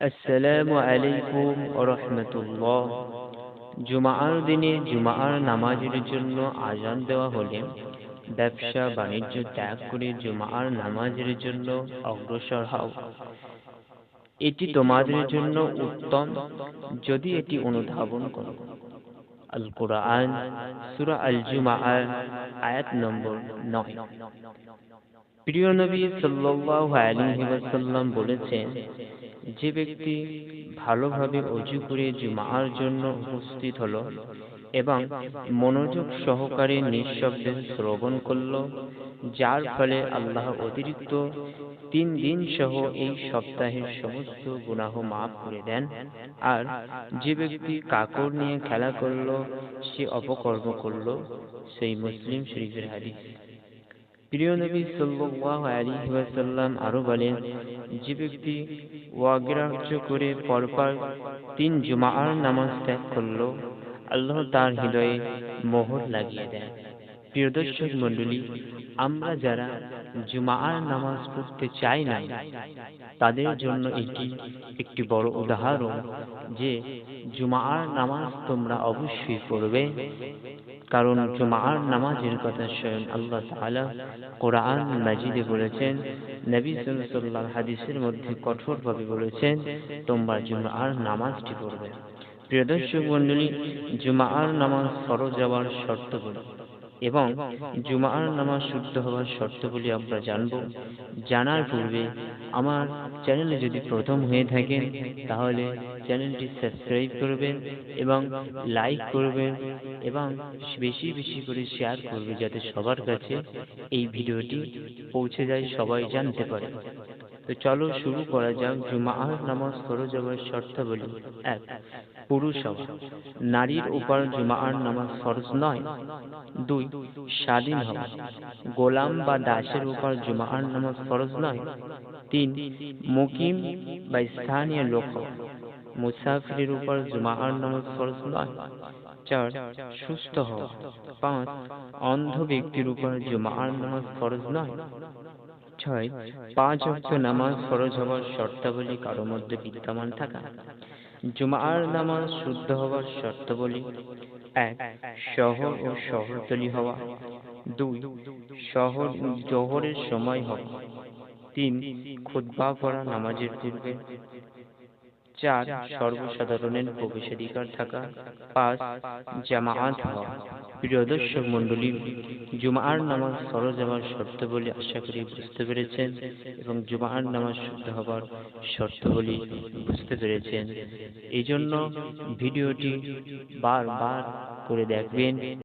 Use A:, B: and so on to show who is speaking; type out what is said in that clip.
A: আসসালামু আলাইকুম রহমতুল্লাহ। জুমার দিনে জুমার নামাজের জন্য আজান দেওয়া হলে ব্যবসা বাণিজ্য ত্যাগ করে জুমার নামাজের জন্য অগ্রসর হও। এটি তোমাদের জন্য উত্তম। যদি এটি অনুধাবন করো। আল কোরআন সুরা আল জুমার আয়াত নম্বর নয়। প্রিয় নবী সাল্লাল্লাহু আলাইহি ওয়াসাল্লাম বলেছেন যে ব্যক্তি ভালোভাবে অজু করে জুমার জন্য উপস্থিত হল এবং মনোযোগ সহকারে নিঃশব্দে শ্রবণ করল, যার ফলে আল্লাহ অতিরিক্ত তিন দিন সহ এই সপ্তাহের সমস্ত গুনাহ মাফ করে দেন। আর যে ব্যক্তি কাকর নিয়ে খেলা করল, সে অপকর্ম করল, সেই মুসলিম শরীফের হাদিস। প্রিয় নবী ওয়াসাল্লাম আরও বলেন, যে ব্যক্তি অগ্রাহ্য করে পরপর তিন জুমার নামাজ ত্যাগ করল, আল্লাহ তার হৃদয়ে মোহর লাগিয়ে দেন। প্রিয় দর্শক মণ্ডলী, আমরা যারা জুমার নামাজ পড়তে চাই না তাদের জন্য এটি একটি বড় উদাহরণ যে, জুমার নামাজ তোমরা অবশ্যই পড়বে। কারণ জুমার নামাজের কথা স্বয়ং আল্লাহ তাআলা কোরআন মাজিদে বলেছেন নবী সাল্লাল্লাহু হাদিসের মধ্যে কঠোরভাবে বলেছেন তোমরা জুমার নামাজটি পড়বে। প্রিয় দর্শক মণ্ডলী জুমার নামাজ ফরজ যাওয়ার শর্ত বলে এবং জুমার নামাজ শুদ্ধ হওয়ার শর্তগুলি আমরা জানব। জানার পূর্বে আমার চ্যানেলে যদি প্রথম হয়ে থাকেন তাহলে চ্যানেলটি সাবস্ক্রাইব করবেন এবং লাইক করবেন এবং বেশি বেশি করে শেয়ার করবে যাতে সবার কাছে এই ভিডিওটি পৌঁছে যায় সবাই জানতে পারে। তো চলো শুরু করা যাক জুমার নামাজ ফরজ হওয়ার শর্তাবলী এক পুরুষ নারীর উপর জুমার নামাজ ফরজ নয়। দুই স্বাধীন হওয়া। গোলাম বা দাসের উপর জুমার নামাজ ফরজ নয়। তিন মুকিম বা স্থানীয় লোক। মুসাফিরের উপর জুমার নামাজ ফরজ নয়। চার সুস্থ হওয়া। পাঁচ অন্ধ ব্যক্তির উপর জুমার নামাজ ফরজ নয়। ছয়, পাঁচ অক্ট নামাজ ফরজ হওয়ার শর্তাবলী কারও মধ্যে বিদ্যমান থাকা। জুমার নামাজ শুদ্ধ হওয়ার শর্তাবলী এক, শহর ও শহরতলি হওয়া। দুই, শহর জোহরের সময় হওয়া। তিন, খুতবা পড়া নামাজের পূর্বে। চার সর্বসাধারণের প্রবেশাধিকার থাকা পাঁচ জামাআত হওয়া। প্রিয় দর্শক মণ্ডলী জুমার নামাজ সরজ হওয়ার শর্ত বলে আশা করি বুঝতে পেরেছেন এবং জুমার নামাজ শুদ্ধ হওয়ার শর্ত বলে বুঝতে পেরেছেন। এই জন্য ভিডিওটি বারবার করে দেখবেন।